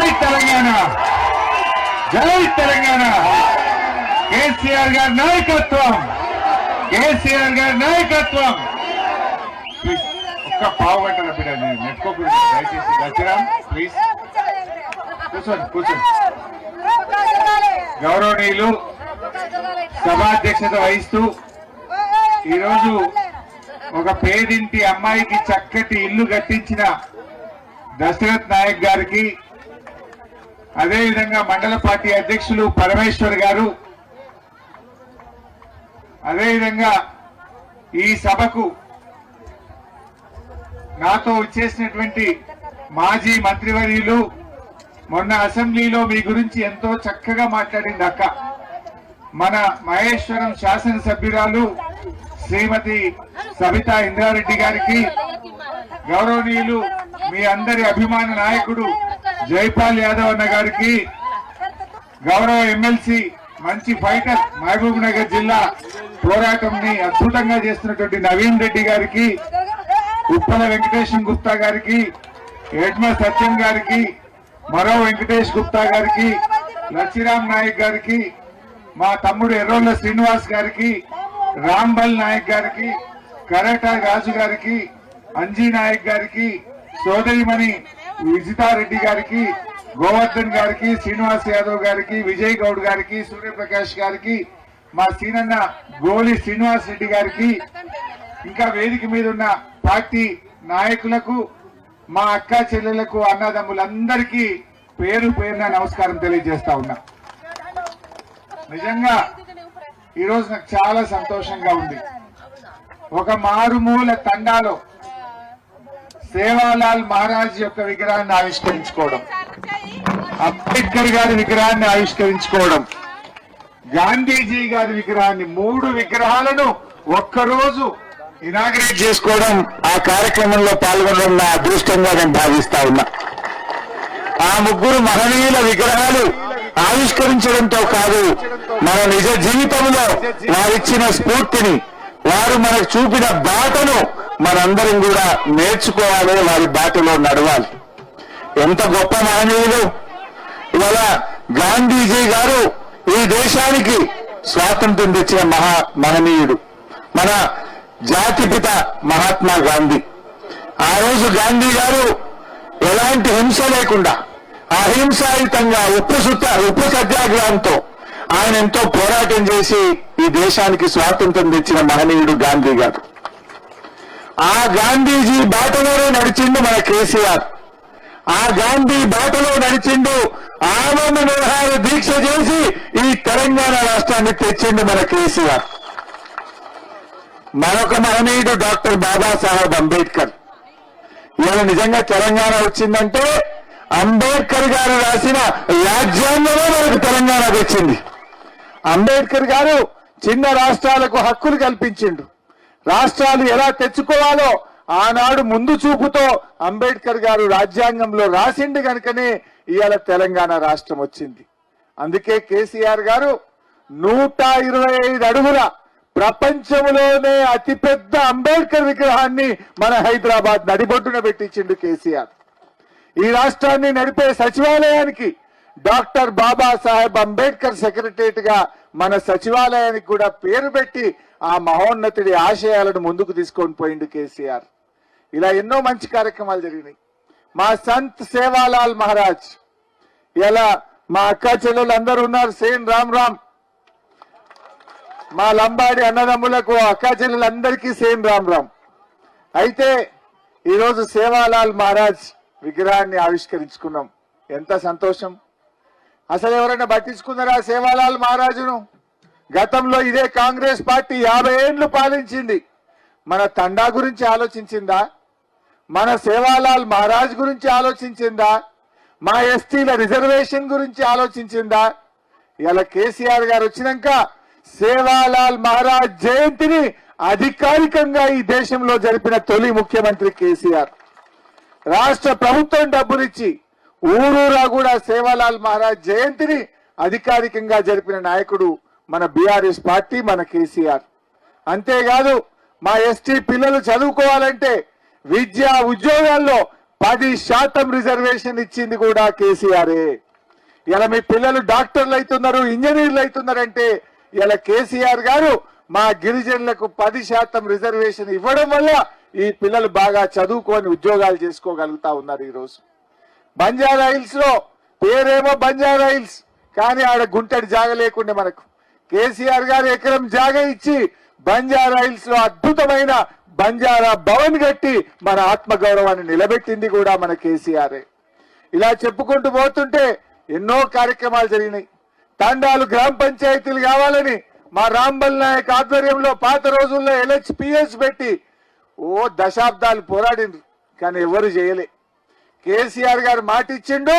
జై తెలంగాణ. జై తెలంగాణ. కేసీఆర్ గారి నాయకత్వం. కేసీఆర్ గారి నాయకత్వం. ఒక్క పావు గంటల బిడ్డ నేను నెట్టుకోకూడదు దయచేసి దచ్చరాం. ప్లీజ్ కూర్చోండి కూర్చోండి. గౌరవనీయులు సభాధ్యక్షత వహిస్తూ ఈరోజు ఒక పేదింటి అమ్మాయికి చక్కటి ఇల్లు కట్టించిన దశరథ్ నాయక్ గారికి అదేవిధంగా మండల పార్టీ అధ్యక్షులు పరమేశ్వర్ గారు అదేవిధంగా ఈ సభకు నాతో వచ్చేసినటువంటి మాజీ మంత్రివర్యులు మొన్న అసెంబ్లీలో మీ గురించి ఎంతో చక్కగా మాట్లాడింది అక్క. మన మహేశ్వరం శాసనసభ్యురాలు శ్రీమతి సబితా ఇంద్రారెడ్డి గారికి గౌరవనీయులు మీ అందరి అభిమాన నాయకుడు జైపాల్ యాదవ్ అన్న గారికి గౌరవ ఎమ్మెల్సీ మంచి ఫైటర్ మహబూబ్ నగర్ జిల్లా పోరాటంని అద్భుతంగా చేస్తున్నటువంటి నవీన్ రెడ్డి గారికి ఉప్పల వెంకటేశం గుప్తా గారికి ఎడ్మ సత్యం గారికి మరో వెంకటేష్ గుప్తా గారికి లచ్చిరామ్ నాయక్ గారికి మా తమ్ముడు ఎర్రోళ్ళ శ్రీనివాస్ గారికి రాంబల్ నాయక్ గారికి కరాటా రాజు గారికి అంజీ నాయక్ గారికి సోదరిమణి విజితారెడ్డి గారికి గోవర్ధన్ గారికి శ్రీనివాస్ యాదవ్ గారికి విజయ్ గౌడ్ గారికి సూర్యప్రకాష్ గారికి మా సీనన్న గోలి శ్రీనివాస్ రెడ్డి గారికి ఇంకా వేదిక మీద ఉన్న పార్టీ నాయకులకు మా అక్క చెల్లెలకు అన్నదమ్ములందరికీ పేరు పేరున నమస్కారం తెలియజేస్తా ఉన్నా. నిజంగా ఈరోజు నాకు చాలా సంతోషంగా ఉంది. ఒక మారుమూల తండాలో సేవాలాల్ మహారాజ్ యొక్క విగ్రహాన్ని ఆవిష్కరించుకోవడం. అంబేద్కర్ గారి విగ్రహాన్ని ఆవిష్కరించుకోవడం. గాంధీజీ గారి విగ్రహాన్ని మూడు విగ్రహాలను ఒక్కరోజు ఇనాగ్రేట్ చేసుకోవడం ఆ కార్యక్రమంలో పాల్గొనడం నా అదృష్టంగా నేను భావిస్తా ఉన్నా. ఆ ముగ్గురు మహనీయుల విగ్రహాలు ఆవిష్కరించడంతో కాదు మన నిజ జీవితంలో వారిచ్చిన స్ఫూర్తిని వారు మనకు చూపిన బాటను మనందరం కూడా నేర్చుకోవాలి వారి బాటలో నడవాలి. ఎంత గొప్ప మహనీయులు! ఇవాళ గాంధీజీ గారు ఈ దేశానికి స్వాతంత్రం తెచ్చిన మహా మహనీయుడు. మన జాతిపిత మహాత్మా గాంధీ. ఆ రోజు గాంధీ గారు ఎలాంటి హింస లేకుండా అహింసాయుతంగా ఉప్పు సుత ఉప్పు సత్యాగ్రహంతో ఆయన ఎంతో పోరాటం చేసి ఈ దేశానికి స్వాతంత్రం తెచ్చిన మహనీయుడు గాంధీ గారు. ఆ గాంధీజీ బాటలోనే నడిచిండు మన కేసీఆర్. ఆ గాంధీ బాటలో నడిచిండు ఆనంద నిర్హార దీక్ష చేసి ఈ తెలంగాణ రాష్ట్రాన్ని తెచ్చిండు మన కేసీఆర్. మరొక మహనీయుడు డాక్టర్ బాబాసాహెబ్ అంబేద్కర్. ఇవాళ నిజంగా తెలంగాణ వచ్చిందంటే అంబేద్కర్ గారు రాసిన రాజ్యాంగమే మనకు తెలంగాణ వచ్చింది. అంబేద్కర్ గారు చిన్న రాష్ట్రాలకు హక్కులు కల్పించిండు. రాష్ట్రాలు ఎలా తెచ్చుకోవాలో ఆనాడు ముందు చూపుతో అంబేద్కర్ గారు రాజ్యాంగంలో రాసిండు కనుకనే ఇవాళ తెలంగాణ రాష్ట్రం వచ్చింది. అందుకే కేసీఆర్ గారు నూట ఇరవై ఐదు అడుగుల ప్రపంచంలోనే అతిపెద్ద అంబేద్కర్ విగ్రహాన్ని మన హైదరాబాద్ నడిబొడ్డున పెట్టించిండు కేసీఆర్. ఈ రాష్ట్రాన్ని నడిపే సచివాలయానికి డాక్టర్ బాబాసాహెబ్ అంబేద్కర్ సెక్రటరియట్గా మన సచివాలయానికి కూడా పేరు పెట్టి ఆ మహోన్నతుడి ఆశయాలను ముందుకు తీసుకొని పోయిండు కేసీఆర్. ఇలా ఎన్నో మంచి కార్యక్రమాలు జరిగినాయి. మా సంత్ సేవాలాల్ మహారాజ్ ఇలా మా అక్క చెల్లెలు అందరూ ఉన్నారు సేన్ రామ్ రామ్. మా లంబాడి అన్నదమ్ములకు అక్క చెల్లెలందరికీ సేమ్ రామ్ రామ్. అయితే ఈరోజు సేవాలాల్ మహారాజ్ విగ్రహాన్ని ఆవిష్కరించుకున్నాం. ఎంత సంతోషం. అసలు ఎవరైనా పట్టించుకున్నారా సేవాలాల్ మహారాజును? గతంలో ఇదే కాంగ్రెస్ పార్టీ యాభై ఏండ్లు పాలించింది. మన తండా గురించి ఆలోచించిందా? మన సేవాలాల్ మహారాజ్ గురించి ఆలోచించిందా? మా ఎస్టీల రిజర్వేషన్ గురించి ఆలోచించిందా? ఇలా కేసీఆర్ గారు వచ్చినాక సేవాలాల్ మహారాజ్ జయంతిని అధికారికంగా ఈ దేశంలో జరిపిన తొలి ముఖ్యమంత్రి కేసీఆర్. రాష్ట్ర ప్రభుత్వం డబ్బునిచ్చి ఊరూరా కూడా సేవాలాల్ మహారాజ్ జయంతిని అధికారికంగా జరిపిన నాయకుడు మన బీఆర్ఎస్ పార్టీ మన కేసీఆర్. అంతేకాదు మా ఎస్టీ పిల్లలు చదువుకోవాలంటే విద్య ఉద్యోగాల్లో పది శాతం రిజర్వేషన్ ఇచ్చింది కూడా కేసీఆరే. ఇలా మీ పిల్లలు డాక్టర్లు అవుతున్నారు ఇంజనీర్లు అవుతున్నారంటే ఇలా కేసీఆర్ గారు మా గిరిజనులకు పది శాతం రిజర్వేషన్ ఇవ్వడం వల్ల ఈ పిల్లలు బాగా చదువుకొని ఉద్యోగాలు చేసుకోగలుగుతా ఉన్నారు ఈ రోజు బంజారా హిల్స్లో పేరేమో బంజారా హిల్స్ కానీ ఆడ గుంటడి జాగ లేకుండే మనకు. కేసీఆర్ గారు ఎకరం జాగ ఇచ్చి బంజారా హిల్స్లో అద్భుతమైన బంజారా భవన్ కట్టి మన ఆత్మగౌరవాన్ని నిలబెట్టింది కూడా మన కేసీఆర్. ఇలా చెప్పుకుంటూ పోతుంటే ఎన్నో కార్యక్రమాలు జరిగినాయి. తండాలు గ్రామ పంచాయతీలు కావాలని మా రాంబల్ నాయక్ ఆధ్వర్యంలో పాత రోజుల్లో ఎల్హెచ్పిఎస్ పెట్టి ఓ దశాబ్దాలు పోరాడిండ్రు కానీ ఎవరు చేయలే. కేసీఆర్ గారు మాట ఇచ్చిండు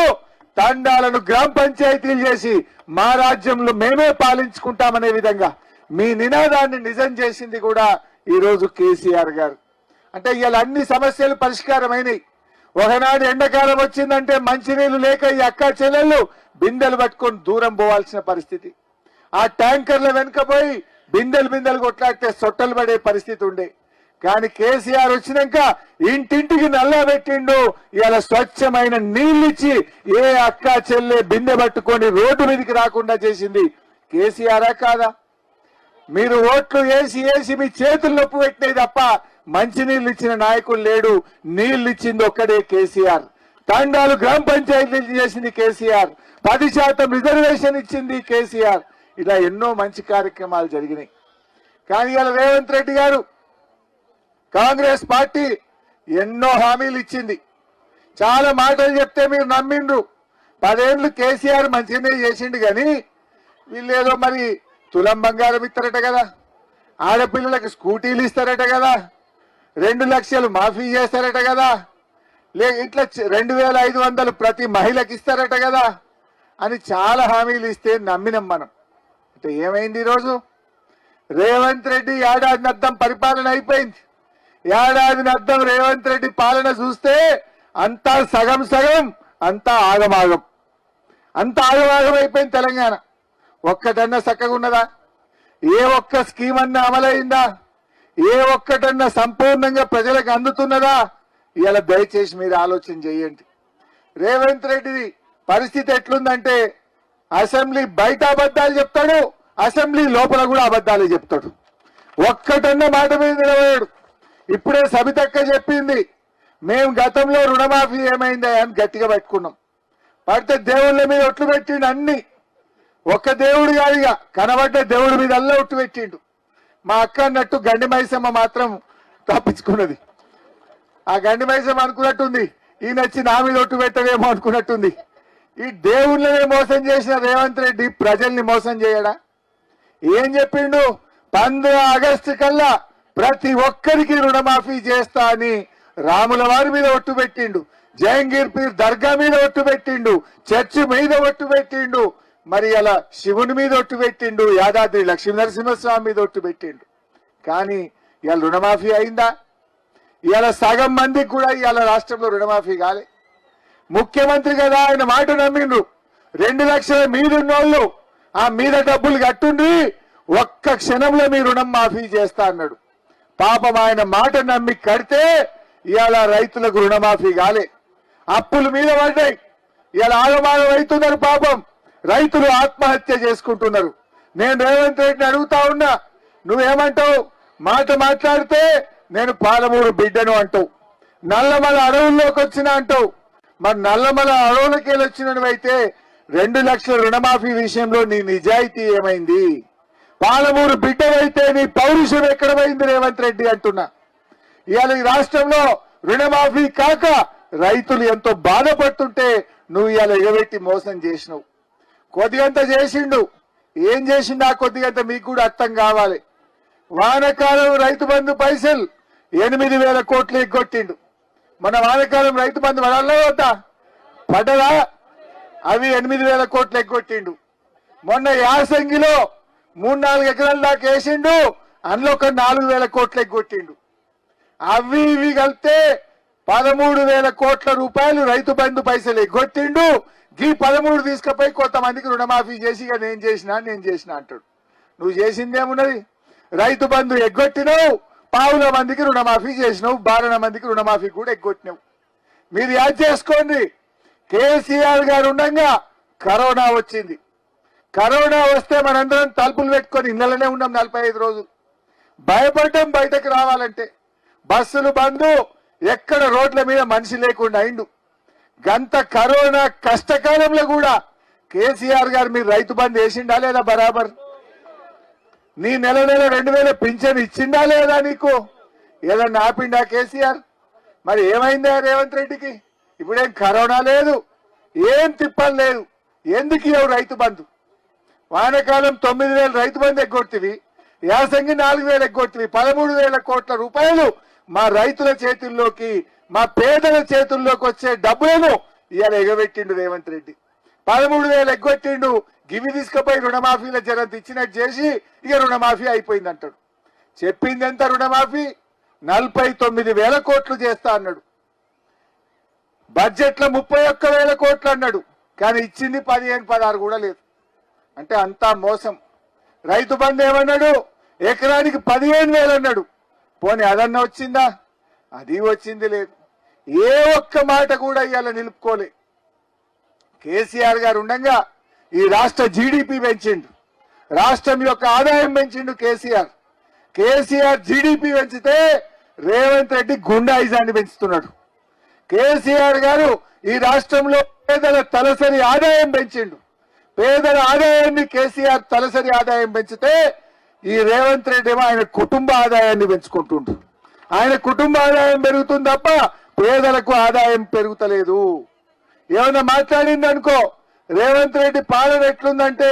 తండాలను గ్రామ పంచాయతీలు చేసి మా రాజ్యంలో మేమే పాలించుకుంటామనే విధంగా మీ నినాదాన్ని నిజం చేసింది కూడా ఈరోజు కేసీఆర్ గారు. అంటే ఇవాళ అన్ని సమస్యలు పరిష్కారమైనవి ఒకనాడు ఎండాకాలం వచ్చిందంటే మంచినీళ్ళు లేక ఈ అక్క చెల్లెళ్ళు బిందెలు పట్టుకొని దూరం పోవాల్సిన పరిస్థితి. ఆ ట్యాంకర్ల వెనుక పోయి బిందెలు బిందెలు కొట్లాడితే సొట్టలు పడే పరిస్థితి ఉండే. కానీ కేసీఆర్ వచ్చినాక ఇంటింటికి నల్ల పెట్టిండు. ఇలా స్వచ్ఛమైన నీళ్ళిచ్చి ఏ అక్క చెల్లె బిందె పట్టుకొని రోడ్డు మీదకి రాకుండా చేసింది. కేసీఆరా కాదా? మీరు ఓట్లు వేసి వేసి మీ చేతులు నొప్పి పెట్టినవి తప్ప మంచినీళ్ళు ఇచ్చిన నాయకులు లేడు. నీళ్ళు ఇచ్చింది ఒక్కడే కేసీఆర్. తండాలు గ్రామ పంచాయతీలు చేసింది కేసీఆర్. పది శాతం రిజర్వేషన్ ఇచ్చింది కేసీఆర్. ఇలా ఎన్నో మంచి కార్యక్రమాలు జరిగినాయి. కానీ ఇలా రేవంత్ రెడ్డి గారు కాంగ్రెస్ పార్టీ ఎన్నో హామీలు ఇచ్చింది. చాలా మాటలు చెప్తే మీరు నమ్మిండ్రు. పదేళ్ళు కేసీఆర్ మంచిగానే చేసిండు కానీ వీళ్ళేదో మరి తులం బంగారం ఇస్తారట కదా. ఆడపిల్లలకు స్కూటీలు ఇస్తారట కదా. రెండు లక్షలు మాఫీ చేస్తారట కదా. లే ఇట్లా రెండు వేల ఐదు వందలు ప్రతి మహిళకి ఇస్తారట కదా అని చాలా హామీలు ఇస్తే నమ్మినాం మనం. అంటే ఏమైంది ఈరోజు రేవంత్ రెడ్డి ఏడాది అద్దం పరిపాలన అయిపోయింది. ఏడాది అర్థం రేవంత్ రెడ్డి పాలన చూస్తే అంతా సగం సగం అంతా ఆగమాగం. అంత ఆగమాగం అయిపోయింది తెలంగాణ. ఒక్కటన్నా చక్కగా ఉన్నదా? ఏ ఒక్క స్కీమ్ అన్నా అమలైందా? ఏ ఒక్కటన్నా సంపూర్ణంగా ప్రజలకు అందుతున్నదా? ఇలా దయచేసి మీరు ఆలోచన చేయండి. రేవంత్ రెడ్డి పరిస్థితి ఎట్లుందంటే అసెంబ్లీ బయట అబద్ధాలు చెప్తాడు అసెంబ్లీ లోపల కూడా అబద్ధాలు చెప్తాడు. ఒక్కటన్న మాట మీద నిలబడాడు. ఇప్పుడే సబితక్క చెప్పింది మేము గతంలో రుణమాఫీ ఏమైందా అని గట్టిగా పెట్టుకున్నాం. పడితే దేవుళ్ళ మీద ఒట్లు పెట్టిండు అన్ని. ఒక్క దేవుడు కాదుగా కనబడ్డ దేవుడి మీద అల్లా ఒట్టు పెట్టిండు. మా అక్క అన్నట్టు గండి మైసమ్మ మాత్రం తప్పించుకున్నది. ఆ గండి మైసమ్మ అనుకున్నట్టుంది ఈయన వచ్చి నా మీద ఒట్టు పెట్టదేమో అనుకున్నట్టుంది. ఈ దేవుళ్ళనే మోసం చేసిన రేవంత్ రెడ్డి ప్రజల్ని మోసం చేయడా? ఏం చెప్పిండు? పంద్ర ఆగస్టు కల్లా ప్రతి ఒక్కరికి రుణమాఫీ చేస్తా అని రాముల వారి మీద ఒట్టు పెట్టిండు. జహంగీర్ పీర్ దర్గా మీద ఒట్టు పెట్టిండు. చర్చి మీద ఒట్టు పెట్టిండు. మరి అలా శివుని మీద ఒట్టు పెట్టిండు. యాదాద్రి లక్ష్మీ నరసింహస్వామి మీద ఒట్టు పెట్టిండు. కానీ ఇవాళ రుణమాఫీ అయిందా? ఇవాళ సగం మందికి కూడా ఇవాళ రాష్ట్రంలో రుణమాఫీ కాలే. ముఖ్యమంత్రి కదా ఆయన మాట నమ్మిండ్రు రెండు లక్షల మీదున్నోళ్ళు ఆ మీద డబ్బులు కట్టుండి ఒక్క క్షణంలో మీ రుణం మాఫీ చేస్తా అన్నాడు. పాపం ఆయన మాట నమ్మి కడితే ఇవాళ రైతులకు రుణమాఫీ కాలే. అప్పుల మీద పడ్డాయి. ఇవాళ ఆగమాగం అవుతున్నారు పాపం. రైతులు ఆత్మహత్య చేసుకుంటున్నారు. నేను రేవంత్ రెడ్డిని అడుగుతా ఉన్నా నువ్వేమంటావు? మాట మాట్లాడితే నేను పాలమూరు బిడ్డను అంటావు. నల్లమల అడవుల్లోకి వచ్చిన అంటావు. మరి నల్లమల అడవులకి వెళ్ళి వచ్చినవైతే రెండు లక్షల రుణమాఫీ విషయంలో నీ నిజాయితీ ఏమైంది? పాలమూరు బిడ్డవైతే నీ పౌరుషం ఎక్కడమైంది రేవంత్ రెడ్డి అంటున్నా. ఇవాళ ఈ రాష్ట్రంలో రుణమాఫీ కాక రైతులు ఎంతో బాధపడుతుంటే నువ్వు ఇవాళ ఎగబెట్టి మోసం చేసినావు. కొద్దిగంత చేసిండు. ఏం చేసిండు ఆ కొద్దిగంత మీకు కూడా అర్థం కావాలి. వానకాలం రైతు బంధు పైసలు ఎనిమిది వేల కోట్లు ఎగ్గొట్టిండు. మన వానకాలం రైతు బంధు పడాలా వద్దా? పడదా అవి ఎనిమిది వేల కోట్లు ఎగ్గొట్టిండు. మొన్న యాసంగిలో మూడు నాలుగు ఎకరాల దాకా వేసిండు అందులో ఒక నాలుగు వేల కోట్లు ఎగ్గొట్టిండు. అవి ఇవి కలిపితే పదమూడు వేల కోట్ల రూపాయలు రైతు బంధు పైసలు ఎగ్గొట్టిండు. గీ పదమూడు తీసుకుపోయి కొంతమందికి రుణమాఫీ చేసి ఇక నేను చేసినా నేను చేసినా అంటాడు. నువ్వు చేసిందేమున్నది రైతు బంధు ఎగ్గొట్టినావు పావుల మందికి రుణమాఫీ చేసినావు బారణ మందికి రుణమాఫీ కూడా ఎగ్గొట్టినావు. మీరు యాద్ చేసుకోండి. కేసీఆర్ గారు ఉండగా కరోనా వచ్చింది. కరోనా వస్తే మనందరం తలుపులు పెట్టుకొని ఇళ్ళలోనే ఉన్నాం నలభై ఐదు రోజులు. భయపడటం బయటకు రావాలంటే బస్సులు బంధు ఎక్కడ రోడ్ల మీద మనిషి లేకుండా అయిండు గంత కరోనా కష్టకాలంలో కూడా కేసీఆర్ గారు మీరు రైతు బంద్ వేసిండా లేదా బరాబర్? నీ నెల నెల రెండు వేల పింఛన్ ఇచ్చిండా లేదా నీకు? ఏదన్నా ఆపిండా కేసీఆర్? మరి ఏమైందా రేవంత్ రెడ్డికి? ఇప్పుడేం కరోనా లేదు ఏం తిప్పలు లేదు. ఎందుకు ఇవ్వవు రైతు బంధు? వానకాలం తొమ్మిది వేల రైతు బంధు ఎగ్గొట్టివి యాసంగి నాలుగు వేలు ఎగ్గొట్టివి పదమూడు వేల కోట్ల రూపాయలు మా రైతుల చేతుల్లోకి మా పేదల చేతుల్లోకి వచ్చే డబ్బులను ఇవాళ ఎగబెట్టిండు రేవంత్ రెడ్డి. పదమూడు వేలు ఎగ్గొట్టిండు గివి తీసుకుపోయి రుణమాఫీల జరంత ఇచ్చినట్టు చేసి ఇక రుణమాఫీ అయిపోయింది అంటాడు చెప్పింది ఎంత రుణమాఫీ? నలభై తొమ్మిది వేల కోట్లు చేస్తా అన్నాడు. బడ్జెట్లో ముప్పై ఒక్క వేల కోట్లు అన్నాడు కానీ ఇచ్చింది పదిహేను పదహారు కూడా లేదు. అంటే అంతా మోసం. రైతు బంధు ఏమన్నాడు? ఎకరానికి పదిహేను వేలు అన్నాడు. పోనీ అదన్నా వచ్చిందా? అది వచ్చింది లేదు. ఏ ఒక్క మాట కూడా ఇవాళ నిలుపుకోలే. కేసీఆర్ గారు ఉండగా ఈ రాష్ట్ర జీడిపి పెంచిండు. రాష్ట్రం యొక్క ఆదాయం పెంచిండు కేసీఆర్. కేసీఆర్ జీడిపి పెంచితే రేవంత్ రెడ్డి గుండాయిజాన్ని పెంచుతున్నాడు. కేసీఆర్ గారు ఈ రాష్ట్రంలో పేదల తలసరి ఆదాయం పెంచిండు. పేదల ఆదాయాన్ని కేసీఆర్ తలసరి ఆదాయం పెంచితే ఈ రేవంత్ రెడ్డి ఆయన కుటుంబ ఆదాయాన్ని పెంచుకుంటుండ్రు ఆయన కుటుంబ ఆదాయం పెరుగుతుంది తప్ప పేదలకు ఆదాయం పెరుగుతలేదు. ఏమైనా మాట్లాడింది అనుకో రేవంత్ రెడ్డి పాలన ఎట్లుందంటే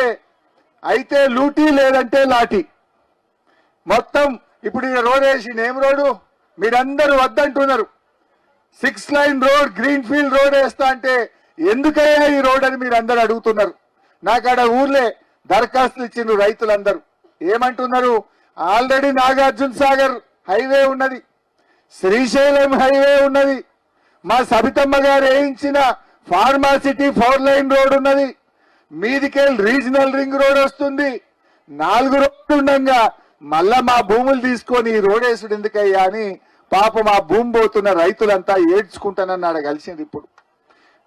అయితే లూటీ లేదంటే లాఠీ. మొత్తం ఇప్పుడు ఈ రోడ్ వేసింది ఏం రోడ్డు? మీరందరూ వద్దంటున్నారు. Six lane road green field road వేస్తా అంటే ఎందుకయ్యా ఈ రోడ్ అని మీరు అందరు అడుగుతున్నారు. నాకాడ ఊర్లే దరఖాస్తులు ఇచ్చిండ్రు రైతులందరూ. ఏమంటున్నారు? ఆల్రెడీ నాగార్జున సాగర్ హైవే ఉన్నది. శ్రీశైలం హైవే ఉన్నది. మా సబితమ్మ గారు వేయించిన ఫార్మాసిటీ ఫోర్ లైన్ రోడ్ ఉన్నది. మీదికెళ్ళి రీజనల్ రింగ్ రోడ్ వస్తుంది. నాలుగు రోడ్లు ఉండగా మళ్ళా మా భూములు తీసుకొని ఈ రోడ్ వేసుడు ఎందుకయ్యా అని పాపం మా భూమి పోతున్న రైతులంతా ఏడ్చుకుంటానన్నాడు కలిసింది ఇప్పుడు.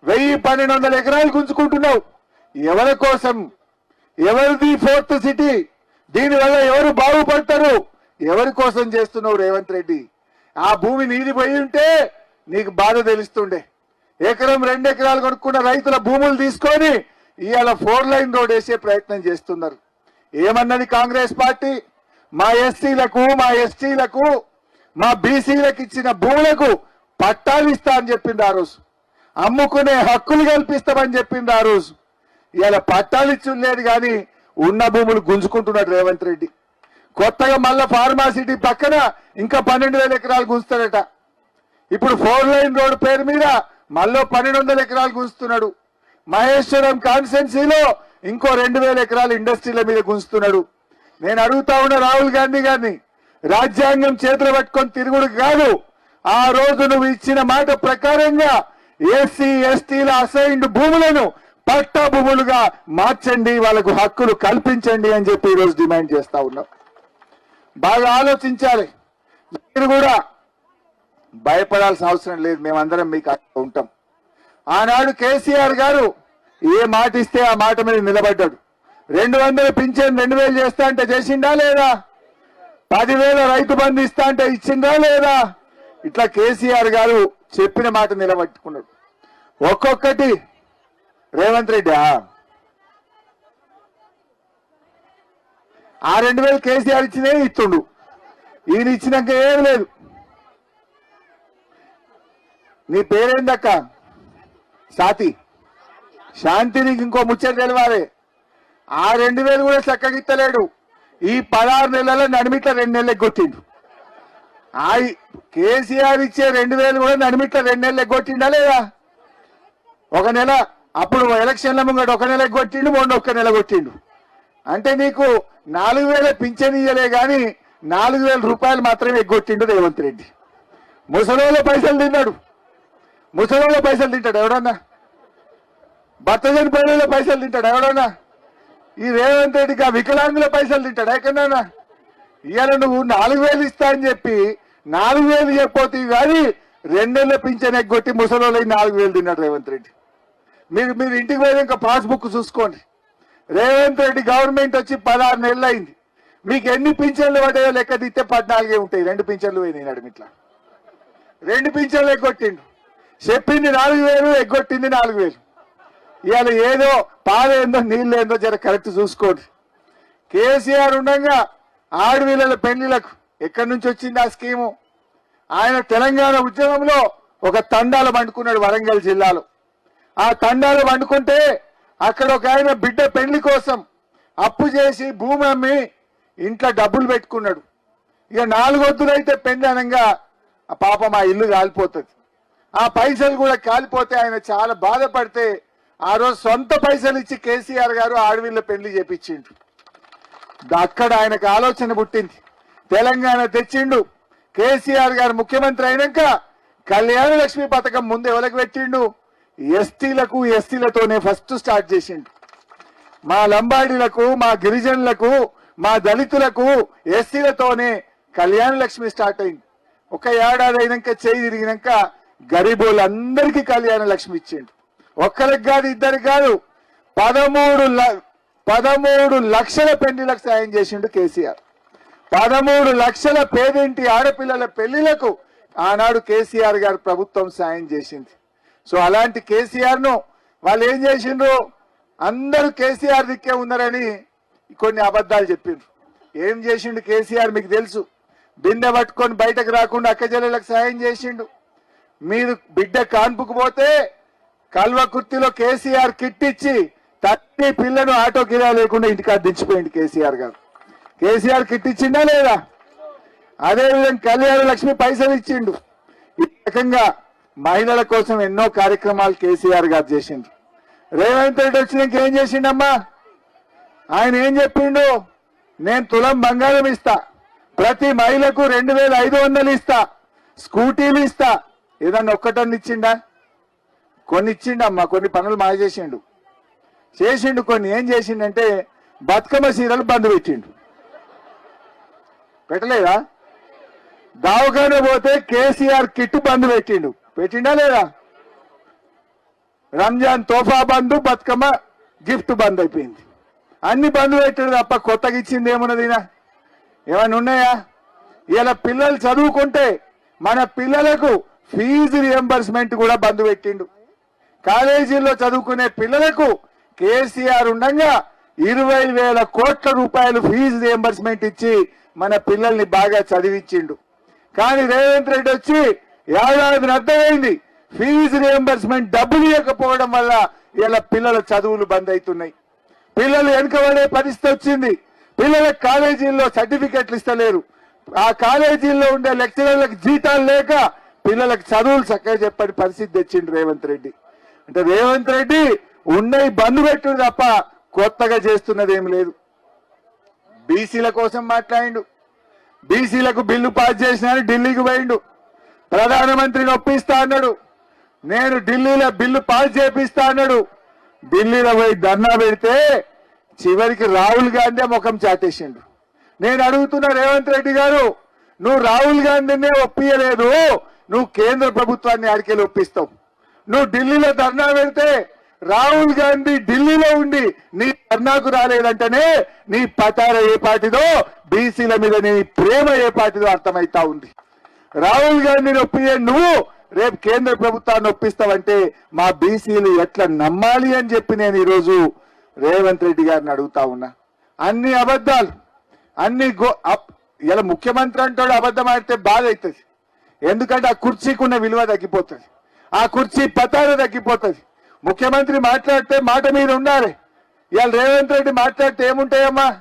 వెయ్యి పన్నెండు వందల ఎకరాలు గుంజుకుంటున్నావు. ఎవరి కోసం? ఎవరిది ఫోర్త్ సిటీ? దీనివల్ల ఎవరు బాగుపడతారు? ఎవరి కోసం చేస్తున్నావు రేవంత్ రెడ్డి? ఆ భూమి నీది పోయి ఉంటే నీకు బాధ తెలుస్తుండే. ఎకరం రెండు ఎకరాలు కొనుక్కున్న రైతుల భూములు తీసుకొని ఇవాళ ఫోర్ లైన్ రోడ్ వేసే ప్రయత్నం చేస్తున్నారు. ఏమన్నది కాంగ్రెస్ పార్టీ? మా ఎస్సీలకు మా ఎస్టీలకు మా బీసీలకు ఇచ్చిన భూములకు పట్టాలు ఇస్తా అని చెప్పింది ఆ రోజు. అమ్ముకునే హక్కులు కల్పిస్తామని చెప్పింది ఆ రోజు. ఇవాళ పట్టాలు ఇచ్చి ఉండేది కానీ ఉన్న భూములు గుంజుకుంటున్నాడు రేవంత్ రెడ్డి. కొత్తగా మళ్ళా ఫార్మాసిటీ పక్కన ఇంకా పన్నెండు వేల ఎకరాలు గుంజుతాడట. ఇప్పుడు ఫోర్ లైన్ రోడ్ పేరు మీద మళ్ళీ పన్నెండు వందల ఎకరాలు గుంజుతున్నాడు. మహేశ్వరం కాన్స్టెన్సీలో ఇంకో రెండు వేల ఎకరాలు ఇండస్ట్రీల మీద గుంజుతున్నాడు. నేను అడుగుతా ఉన్న రాహుల్ గాంధీ గారిని రాజ్యాంగం చేతులు పట్టుకొని తిరుగుడు కాదు. ఆ రోజు నువ్వు ఇచ్చిన మాట ప్రకారంగా ఎస్సీ ఎస్టీల అసైన్డ్ భూములను పట్టా భూములుగా మార్చండి వాళ్ళకు హక్కులు కల్పించండి అని చెప్పి ఈరోజు రోజు డిమాండ్ చేస్తా ఉన్నాం. బాగా ఆలోచించాలి. మీరు కూడా భయపడాల్సిన అవసరం లేదు. మేమందరం మీకు అక్కడ ఉంటాం. ఆనాడు కేసీఆర్ గారు ఏ మాట ఇస్తే ఆ మాట మీద నిలబడ్డాడు. రెండు వందలు పింఛన్ రెండు వేలు చేస్తా అంటే చేసిండా లేదా? పదివేల రైతు బంధు ఇస్తా అంటే ఇచ్చిందా లేదా? ఇట్లా కేసీఆర్ గారు చెప్పిన మాట నిలబెట్టుకున్నాడు. ఒక్కొక్కటి రేవంత్ రెడ్డి ఆ. రెండు వేలు కేసీఆర్ ఇచ్చినే ఇస్తుండు. ఈయన ఇచ్చినాక ఏం లేదు. నీ పేరేందక్క? సాతి శాంతి నీకు ఇంకో ముచ్చట తెలవాలి. ఆ రెండు వేలు కూడా చక్కగా ఇత్తలేడు ఈ పదహారు నెలల నడిమిట్ల రెండు నెలలు ఎగ్గొట్టిండు. ఆ కేసీఆర్ ఇచ్చే రెండు వేలు కూడా నడిమిట్ల రెండు నెలలు ఎగ్గొట్టిండా లేదా? ఒక నెల అప్పుడు ఎలక్షన్ల ముంగడు ఒక నెల కొట్టిండు మొండు ఒక్క నెల కొట్టిండు. అంటే నీకు నాలుగు వేల పింఛన్ ఇయ్యలే కానీ నాలుగు వేల రూపాయలు మాత్రమే ఎగ్గొట్టిండు రేవంత్ రెడ్డి. ముసలోళ్ళ పైసలు తిన్నాడు. ముసలోళ్ళ పైసలు తింటాడు ఎవడన్నా? భర్త చనిపోయిన పైసలు తింటాడు ఎవడన్నా? ఈ రేవంత్ రెడ్డికి ఆ వికలాంగుల పైసలు తింటాడు ఎక్కడన్నా? ఇవాళ నువ్వు నాలుగు వేలు ఇస్తా అని చెప్పి నాలుగు వేలు చెప్పపోతే కానీ రెండేళ్ళ పింఛన్ ఎగ్గొట్టి ముసలోళ్ళకి నాలుగు వేలు తిన్నాడు రేవంత్ రెడ్డి. మీరు మీరు ఇంటికి పోయినాక పాస్బుక్ చూసుకోండి. రేవంత్ రెడ్డి గవర్నమెంట్ వచ్చి పదహారు నెలలు అయింది. మీకు ఎన్ని పింఛన్లు పడ్డాయో లెక్క తీస్తే పద్నాలుగే ఉంటాయి. రెండు పింఛన్లు పోయినాయి నడు ఇట్లా రెండు పింఛన్లు ఎగ్గొట్టిండు. చెప్పింది నాలుగు వేలు ఎగ్గొట్టింది నాలుగు వేలు. ఇవాళ ఏదో పాలేందో నీళ్ళు ఏందో జర కరెక్ట్ చూసుకోండి. కేసీఆర్ ఉండగా ఆడవీళ్ళ పెళ్ళిలకు ఎక్కడి నుంచి వచ్చింది ఆ స్కీము? ఆయన తెలంగాణ ఉద్యమంలో ఒక తండాలు పండుకున్నాడు వరంగల్ జిల్లాలో. ఆ తండాలు వండుకుంటే అక్కడ ఒక ఆయన బిడ్డ పెళ్ళి కోసం అప్పు చేసి భూమి అమ్మి ఇంట్లో డబ్బులు పెట్టుకున్నాడు. ఇక నాలుగొద్దులైతే పెళ్ళి అనగా ఆ పాపం ఆ ఇల్లు కాలిపోతుంది. ఆ పైసలు కూడా కాలిపోతే ఆయన చాలా బాధపడితే ఆ రోజు సొంత పైసలు ఇచ్చి కేసీఆర్ గారు ఆడవిళ్ళ పెళ్ళి చేపించిండు. అక్కడ ఆయనకు ఆలోచన పుట్టింది. తెలంగాణ తెచ్చిండు. కేసీఆర్ గారు ముఖ్యమంత్రి అయినాక కళ్యాణ లక్ష్మి పథకం ముందు ఎవరికి పెట్టిండు? ఎస్టీలకు ఎస్టీలతోనే ఫస్ట్ స్టార్ట్ చేసిండు. మా లంబాడీలకు మా గిరిజనులకు మా దళితులకు ఎస్సీలతోనే కళ్యాణ లక్ష్మి స్టార్ట్ అయింది. ఒక ఏడాది అయినాక చేయి తిరిగినాక గరీబులందరికీ కళ్యాణ లక్ష్మి ఇచ్చిండు. ఒక్కరికి కాదు ఇద్దరికి కాదు పదమూడు ల- పదమూడు లక్షల పెళ్ళిలకు సాయం చేసిండు కేసీఆర్. పదమూడు లక్షల పేదింటి ఆడపిల్లల పెళ్ళిలకు ఆనాడు కేసీఆర్ గారు ప్రభుత్వం సాయం చేసింది. సో అలాంటి కేసీఆర్ను వాళ్ళు ఏం చేసిండ్రు? అందరూ కేసీఆర్ దిక్కే ఉన్నారని కొన్ని అబద్ధాలు చెప్పిండ్రు. ఏం చేసిండు కేసీఆర్ మీకు తెలుసు? బిందె పట్టుకొని బయటకు రాకుండా అక్కజల్లెలకు సాయం చేసిండు. మీరు బిడ్డ కాన్పుకు పోతే కల్వకుర్తిలో కేసీఆర్ కిట్ ఇచ్చి తట్టి పిల్లను ఆటో కిరా లేకుండా ఇంటికి దించిపోయింది కేసీఆర్ గారు. కేసీఆర్ కిట్ ఇచ్చిండా లేదా? అదే విధంగా కళ్యాణ లక్ష్మి పైసలు ఇచ్చిండు. ఈ రకంగా మహిళల కోసం ఎన్నో కార్యక్రమాలు కేసీఆర్ గారు చేసిండు రేవంత్ రెడ్డి వచ్చినాక ఏం చేసిండమ్మా? ఆయన ఏం చెప్పిండు? నేను తులం బంగారం ఇస్తా. ప్రతి మహిళకు రెండు వేల ఐదు వందలు ఇస్తా. స్కూటీలు ఇస్తా. ఏదన్నా ఒక్కటన్ని ఇచ్చిండా? కొన్ని ఇచ్చిండమ్మా. కొన్ని పనులు మాయ చేసిండు. చేసిండు కొన్ని. ఏం చేసిండంటే బతుకమ్మ సీరలు బంద్ పెట్టిండు. పెట్టలేదా? దావఖాన పోతే కేసీఆర్ కిట్ బంద్ పెట్టిండు. పెట్టిండా లేదా? రంజాన్ తోఫా బంద్ బతుకమ్మ గిఫ్ట్ బంద్ అయిపోయింది. అన్ని బంద్ పెట్టాడు తప్ప కొత్తగా ఇచ్చింది ఏమున్నది ఏమైనా ఉన్నాయా? ఇలా పిల్లలు చదువుకుంటే మన పిల్లలకు ఫీజు రియంబర్స్మెంట్ కూడా బంద్ పెట్టిండు. కాలేజీల్లో చదువుకునే పిల్లలకు కేసీఆర్ ఉండగా ఇరవై వేల కోట్ల రూపాయలు ఫీజు రియంబర్స్మెంట్ ఇచ్చి మన పిల్లల్ని బాగా చదివించిండు కానీ రేవంత్ రెడ్డి వచ్చి ఏడాది అర్థమైంది. ఫీజు రియంబర్స్మెంట్ డబ్బులు ఇవ్వకపోవడం వల్ల ఇలా పిల్లల చదువులు బంద్ అవుతున్నాయి పిల్లలు వెనుకబడే పరిస్థితి వచ్చింది. పిల్లల కాలేజీల్లో సర్టిఫికెట్లు ఇస్తలేరు. ఆ కాలేజీల్లో ఉండే లెక్చరర్లకు జీతాలు లేక పిల్లలకు చదువులు చక్కగా చెప్పని పరిస్థితి తెచ్చిండు రేవంత్ రెడ్డి. అంటే రేవంత్ రెడ్డి ఉన్నవి బంద్ పెట్టుడు తప్ప కొత్తగా చేస్తున్నది ఏమి లేదు. బీసీల కోసం మాట్లాడిండు. బీసీలకు బిల్లు పాస్ చేసినా ఢిల్లీకి పోయిండు. ప్రధానమంత్రిని ఒప్పిస్తా అన్నాడు. నేను ఢిల్లీలో బిల్లు పాస్ చేపిస్తా అన్నాడు. ఢిల్లీలో పోయి ధర్నా పెడితే చివరికి రాహుల్ గాంధీ ముఖం చాటేసిండు. నేను అడుగుతున్న రేవంత్ రెడ్డి గారు నువ్వు రాహుల్ గాంధీనే ఒప్పియలేదు. నువ్వు కేంద్ర ప్రభుత్వాన్ని ఆడికెళ్ళి ఒప్పిస్తావు. నువ్వు ఢిల్లీలో ధర్నా పెడితే రాహుల్ గాంధీ ఢిల్లీలో ఉండి నీ ధర్నాకు రాలేదంటేనే నీ పతార ఏ పార్టీదో బీసీల మీద నీ ప్రేమ ఏ పార్టీదో అర్థమైతా ఉంది. రాహుల్ గాంధీని ఒప్పియే నువ్వు రేపు కేంద్ర ప్రభుత్వాన్ని ఒప్పిస్తావంటే మా బీసీలు ఎట్లా నమ్మాలి అని చెప్పి నేను ఈరోజు రేవంత్ రెడ్డి గారిని అడుగుతా ఉన్నా. అన్ని అబద్ధాలు అన్ని గో అప్- ఇలా ముఖ్యమంత్రి అంటాడు అబద్ధం ఆడితే బాధ అవుతుంది. ఎందుకంటే ఆ కుర్చీకి ఉన్న విలువ తగ్గిపోతుంది. ఆ కుర్చీ పతార తగ్గిపోతుంది. ముఖ్యమంత్రి మాట్లాడితే మాట మీద ఉండాలి ఇవాళ రేవంత్ రెడ్డి మాట్లాడితే ఏముంటాయమ్మా?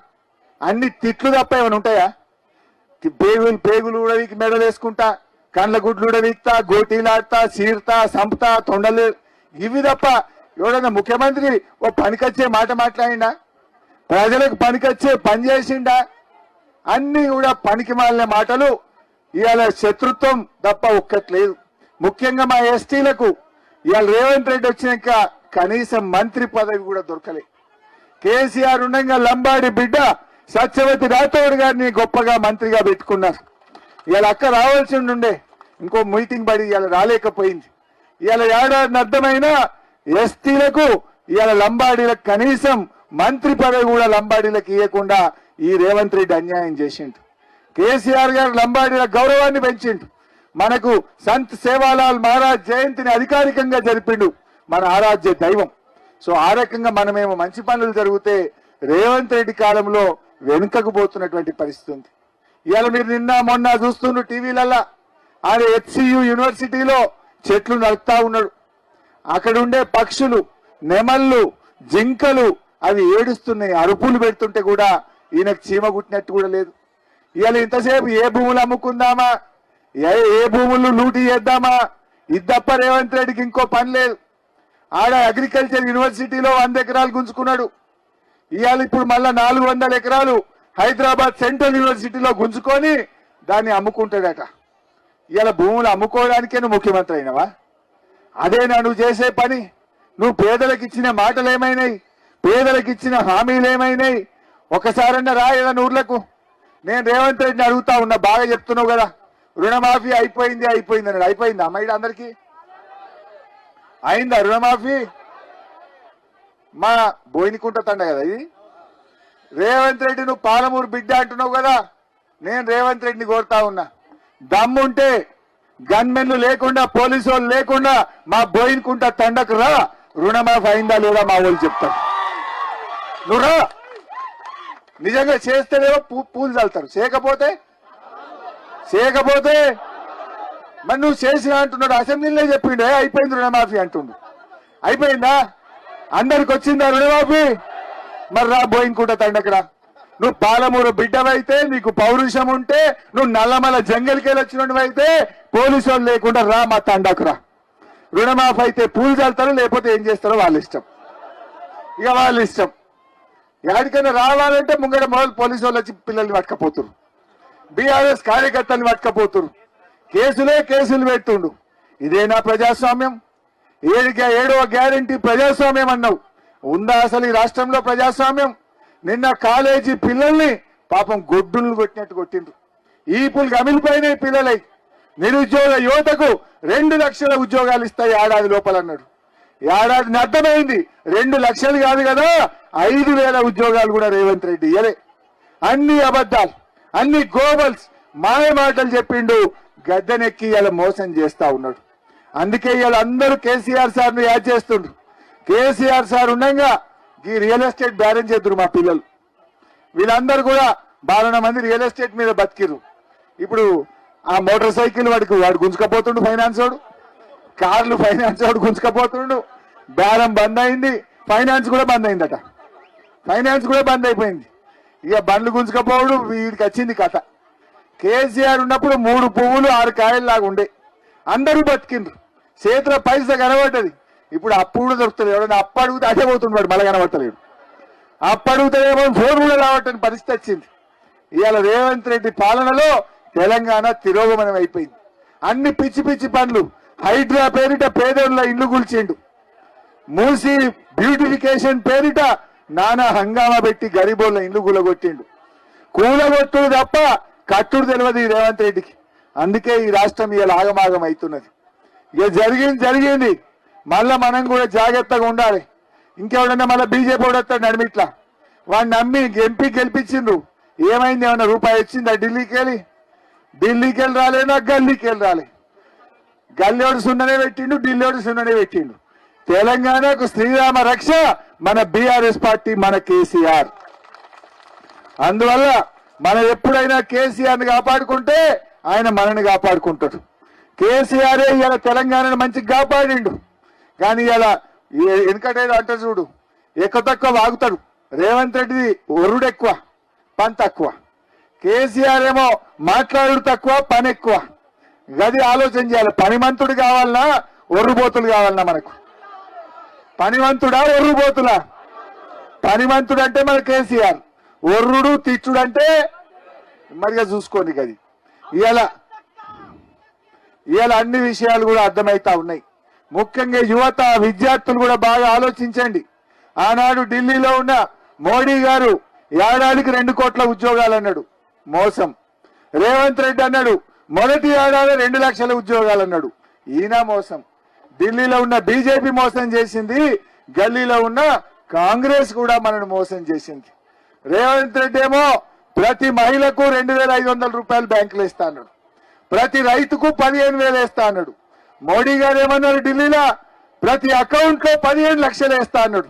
అన్ని తిట్లు తప్ప ఏమైనా ఉంటాయా? పేగులు పేగులు కూడా వీకి మెడలు వేసుకుంటా కండ్ల గుడ్లు కూడా వీక్తా గోటీలాడతా సీర్తా సంపుతా తొండలు. ఇవి తప్ప ఎవడన్నా ముఖ్యమంత్రి ఓ పనికొచ్చే మాట మాట్లాడిండా? ప్రజలకు పనికొచ్చే పని చేసిండా? అన్ని కూడా పనికి మాలిన మాటలు. ఇవాళ శత్రుత్వం తప్ప ఒక్కట్లేదు. ముఖ్యంగా మా ఎస్టీలకు ఇవాళ రేవంత్ రెడ్డి వచ్చినాక కనీసం మంత్రి పదవి కూడా దొరకలే. కేసీఆర్ ఉండగా లంబాడి బిడ్డ సత్యవతి రాథోడ్ గారిని గొప్పగా మంత్రిగా పెట్టుకున్నారు. ఇవాళ అక్క రావాల్సి ఉండే ఇంకో మీటింగ్ పడి ఇవాళ రాలేకపోయింది. ఇవాళ ఏడాది అర్థమైన ఎస్టీలకు ఇవాళ లంబాడీలకు కనీసం మంత్రి పదవి కూడా లంబాడీలకు ఇవ్వకుండా ఈ రేవంత్ రెడ్డి అన్యాయం చేసిండు. కేసీఆర్ గారు లంబాడీల గౌరవాన్ని పెంచిండు. మనకు సంత్ సేవాలాల్ మహారాజ్ జయంతిని అధికారికంగా జరిపిండు మన ఆరాధ్య దైవం. సో ఆ రకంగా మనమేమో మంచి పనులు జరిగితే రేవంత్ రెడ్డి కాలంలో వెనుకకు పోతున్నటువంటి పరిస్థితి ఉంది. ఇవాళ మీరు నిన్న మొన్న చూస్తుండ్రు టీవీలల్లా. ఆయన హెచ్సియు యూనివర్సిటీలో చెట్లు నడుపుతా ఉన్నాడు. అక్కడ ఉండే పక్షులు నెమళ్ళు జింకలు అవి ఏడుస్తున్నాయి. అరుపులు పెడుతుంటే కూడా ఈయనకు చీమ కుట్టినట్టు కూడా లేదు. ఇవాళ ఇంతసేపు ఏ భూములు అమ్ముకుందామా? ఏ ఏ భూములు లూటీ చేద్దామా? ఇది తప్ప రేవంత్ రెడ్డికి ఇంకో పని లేదు. ఆడ అగ్రికల్చర్ యూనివర్సిటీలో వంద ఎకరాలు గుంజుకున్నాడు. ఇవాళ ఇప్పుడు మళ్ళా నాలుగు వందల ఎకరాలు హైదరాబాద్ సెంట్రల్ యూనివర్సిటీలో గుంజుకొని దాన్ని అమ్ముకుంటాడట. ఇవాళ భూములు అమ్ముకోవడానికే నువ్వు ముఖ్యమంత్రి అయినవా? అదేనా నువ్వు చేసే పని. నువ్వు పేదలకు ఇచ్చిన మాటలు ఏమైనాయి పేదలకు ఇచ్చిన హామీలు ఏమైనాయి ఒకసారన్నా రాయదా నూర్లకు. నేను రేవంత్ రెడ్డిని అడుగుతా ఉన్నా బాగా చెప్తున్నావు కదా. రుణమాఫీ అయిపోయింది అయిపోయింది అన్నాడు. అయిపోయింది అమ్మాయి అందరికీ? అయిందా రుణమాఫీ? మా బోయినికుంట తండ కదా ఇది? రేవంత్ రెడ్డి నువ్వు పాలమూరు బిడ్డ అంటున్నావు కదా? నేను రేవంత్ రెడ్డిని కోరుతా ఉన్నా. దమ్ముంటే గన్మెన్లు లేకుండా పోలీసు వాళ్ళు లేకుండా మా బోయినకుంట తండకు రా. రుణమాఫీ అయిందా లేదా మా వాళ్ళు చెప్తారు. నువ్వు రా. నిజంగా చేస్తేనేమో పూ- పూలు చల్తారు చేయకపోతే? చేయకపోతే? మరి నువ్వు చేసిన అంటున్నాడు. అసెంబ్లీలో చెప్పిండే. అయిపోయింది రుణమాఫీ అంటుండు. అయిపోయిందా? అందరికి వచ్చిందా రుణమాఫీ మరి రా బోయింకుంటా తండక్కడ నువ్వు పాలమూరు బిడ్డవైతే నీకు పౌరుషం ఉంటే నువ్వు నల్లమల జంగల్కి వచ్చినవైతే పోలీసు వాళ్ళు లేకుండా రా మా తండకురా రుణమాఫీ అయితే పూలు చల్తారు లేకపోతే ఏం చేస్తారో వాళ్ళ ఇష్టం ఇక వాళ్ళ ఇష్టం ఎక్కడికైనా రావాలంటే ముంగడ మొదలు పోలీసు వాళ్ళు వచ్చి పిల్లల్ని పట్టుకపోతున్నారు బీఆర్ఎస్ కార్యకర్తల్ని పట్టుకపోతున్నారు కేసులే కేసులు పెట్టుండు ఇదేనా ప్రజాస్వామ్యం. ఏడు ఏడవ గ్యారంటీ ప్రజాస్వామ్యం అన్నావు. ఉందా అసలు ఈ రాష్ట్రంలో ప్రజాస్వామ్యం? నిన్న కాలేజీ పిల్లల్ని పాపం గొడ్డులు కొట్టినట్టు కొట్టిండ్రు. ఈపులు అమిలిపోయినాయి పిల్లలై. నిరుద్యోగ యువతకు రెండు లక్షల ఉద్యోగాలు ఇస్తాయి ఏడాది లోపల అన్నాడు. ఏడాది అర్థమైంది. రెండు లక్షలు కాదు కదా ఐదు వేల ఉద్యోగాలు కూడా రేవంత్ రెడ్డి ఇయలే అన్ని అబద్ధాలు అన్ని గోబల్స్ మాయ మాటలు చెప్పిండు గద్దెనెక్కి ఇలా మోసం చేస్తా ఉన్నాడు. అందుకే ఇవాళ అందరూ కేసీఆర్ సార్ను యాడ్ చేస్తుండ్రు. కేసీఆర్ సార్ ఉండగా ఈ రియల్ ఎస్టేట్ బ్యారెన్ చేద్దరు మా పిల్లలు. వీళ్ళందరూ కూడా బాలన మంది రియల్ ఎస్టేట్ మీద బతికిరు ఇప్పుడు ఆ మోటార్ సైకిల్ వాడికి వాడు గుంజుకపోతుండు ఫైనాన్స్ వాడు. కార్లు ఫైనాన్స్ వాడు గుంజుకపోతుండు. బేరం బంద్ అయింది. ఫైనాన్స్ కూడా బంద్ అయిందట. ఫైనాన్స్ కూడా బంద్ అయిపోయింది. ఇక బండ్లు గుంజుకపోవడం వీడికి వచ్చింది కథ. కేసీఆర్ ఉన్నప్పుడు మూడు పువ్వులు ఆరు కాయలు లాగా ఉండే. అందరూ బతికిండ్రు. చేతిలో పైస కనబడ్డది. ఇప్పుడు అప్పు కూడా దొరుకుతుంది ఎవడన్నా అప్పు అడిగితే అదే పోతున్నాడు మళ్ళీ కనబడతలేడు. అప్పు అడిగితేనేమో ఫోన్ కూడా రావటని పరిస్థితి వచ్చింది. ఇవాళ రేవంత్ రెడ్డి పాలనలో తెలంగాణ తిరోగమనం అయిపోయింది. అన్ని పిచ్చి పిచ్చి పనులు. హైడ్రా పేరిట పేదోళ్ళ ఇల్లు కూల్చిండు. మూసి బ్యూటిఫికేషన్ పేరిట నానా హంగామా పెట్టి గరీబోళ్ళ ఇల్లు కూలగొట్టిండు. కూలగొట్టుడు తప్ప కట్టుడు తెలియదు ఈ రేవంత్ రెడ్డికి. అందుకే ఈ రాష్ట్రం ఇవాళ ఆగమాగం అవుతున్నది. ఇక జరిగింది జరిగింది. మళ్ళా మనం కూడా జాగ్రత్తగా ఉండాలి. ఇంకెవడన్నా మళ్ళీ బీజేపీ వస్తాడు నడిమిట్లా వాడిని నమ్మి ఎంపీ గెలిపించిండ్రు. ఏమైంది? ఏమన్నా రూపాయి వచ్చిందా? ఢిల్లీకి వెళ్ళి. ఢిల్లీకి వెళ్ళి రాలేనా గల్లీకి వెళ్ళి రాలే. గల్లోడు సున్ననే పెట్టిండు ఢిల్లోడు సున్ననే పెట్టిండు. తెలంగాణకు శ్రీరామ రక్ష మన బీఆర్ఎస్ పార్టీ మన కేసీఆర్. అందువల్ల మనం ఎప్పుడైనా కేసీఆర్ని కాపాడుకుంటే ఆయన మనని కాపాడుకుంటాడు. కేసీఆర్ ఇలా తెలంగాణను మంచిగా కాపాడిండు. కానీ ఇలా వెనకటేదో అంటే చూడు. ఎక్కువ తక్కువ వాగుతాడు. రేవంత్ రెడ్డిది ఒరుడు ఎక్కువ పని తక్కువ. కేసీఆర్ ఏమో మాట్లాడుడు తక్కువ పని ఎక్కువ. గది ఆలోచన చేయాలి. పనిమంతుడు కావాలన్నా ఒర్రుబోతులు కావాలన్నా మనకు. పనిమంతుడా ఒర్రుబోతులా పనిమంతుడు అంటే మన కేసీఆర్. ఒర్రుడు తిట్టుడు అంటే మరిగా చూసుకోండి గది. ఇలా ఇవాళ అన్ని విషయాలు కూడా అర్థమవుతా ఉన్నాయి. ముఖ్యంగా యువత విద్యార్థులు కూడా బాగా ఆలోచించండి. ఆనాడు ఢిల్లీలో ఉన్న మోడీ గారు ఏడాదికి రెండు కోట్ల ఉద్యోగాలు అన్నాడు. మోసం. రేవంత్ రెడ్డి అన్నాడు మొదటి ఏడాది రెండు లక్షల ఉద్యోగాలు అన్నాడు. ఈయన మోసం. ఢిల్లీలో ఉన్న బీజేపీ మోసం చేసింది గల్లీలో ఉన్న కాంగ్రెస్ కూడా మనను మోసం చేసింది. రేవంత్ రెడ్డి ఏమో ప్రతి మహిళకు రెండు వేల ఐదు వందల రూపాయలు బ్యాంకులు ఇస్తా అన్నాడు. ప్రతి రైతుకు పదిహేను వేలు వేస్తా అన్నాడు. మోడీ గారు ఏమన్నారు ఢిల్లీలో? ప్రతి అకౌంట్లో పదిహేను లక్షలు వేస్తా అన్నాడు.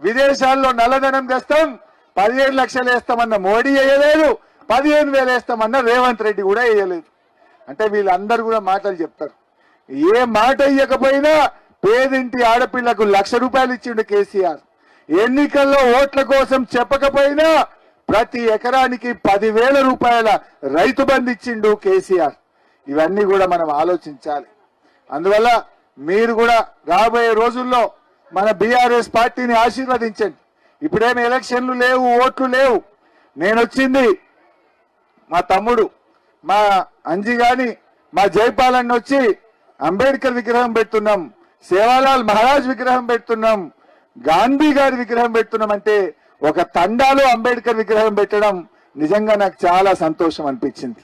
విదేశాల్లో నల్లధనం తెస్తాం పదిహేను లక్షలు వేస్తామన్న మోడీ వేయలేదు పదిహేను వేలు వేస్తామన్న రేవంత్ రెడ్డి కూడా వేయలేదు. అంటే వీళ్ళందరూ కూడా మాటలు చెప్తారు. ఏ మాట ఇవ్వకపోయినా పేదింటి ఆడపిల్లకు లక్ష రూపాయలు ఇచ్చిండు కేసీఆర్. ఎన్నికల్లో ఓట్ల కోసం చెప్పకపోయినా ప్రతి ఎకరానికి పదివేల రూపాయల రైతు బంధు ఇచ్చిండు కేసీఆర్. ఇవన్నీ కూడా మనం ఆలోచించాలి. అందువల్ల మీరు కూడా రాబోయే రోజుల్లో మన బీఆర్ఎస్ పార్టీని ఆశీర్వదించండి. ఇప్పుడేమి ఎలక్షన్లు లేవు ఓట్లు లేవు. నేను వచ్చింది మా తమ్ముడు మా అంజి గాని మా జైపాల్ అన్న వచ్చి అంబేద్కర్ విగ్రహం పెడుతున్నాం సేవాలాల్ మహారాజ్ విగ్రహం పెడుతున్నాం గాంధీ గారి విగ్రహం పెడుతున్నాం అంటే ఒక తండాలో అంబేద్కర్ విగ్రహం పెట్టడం నిజంగా నాకు చాలా సంతోషం అనిపించింది.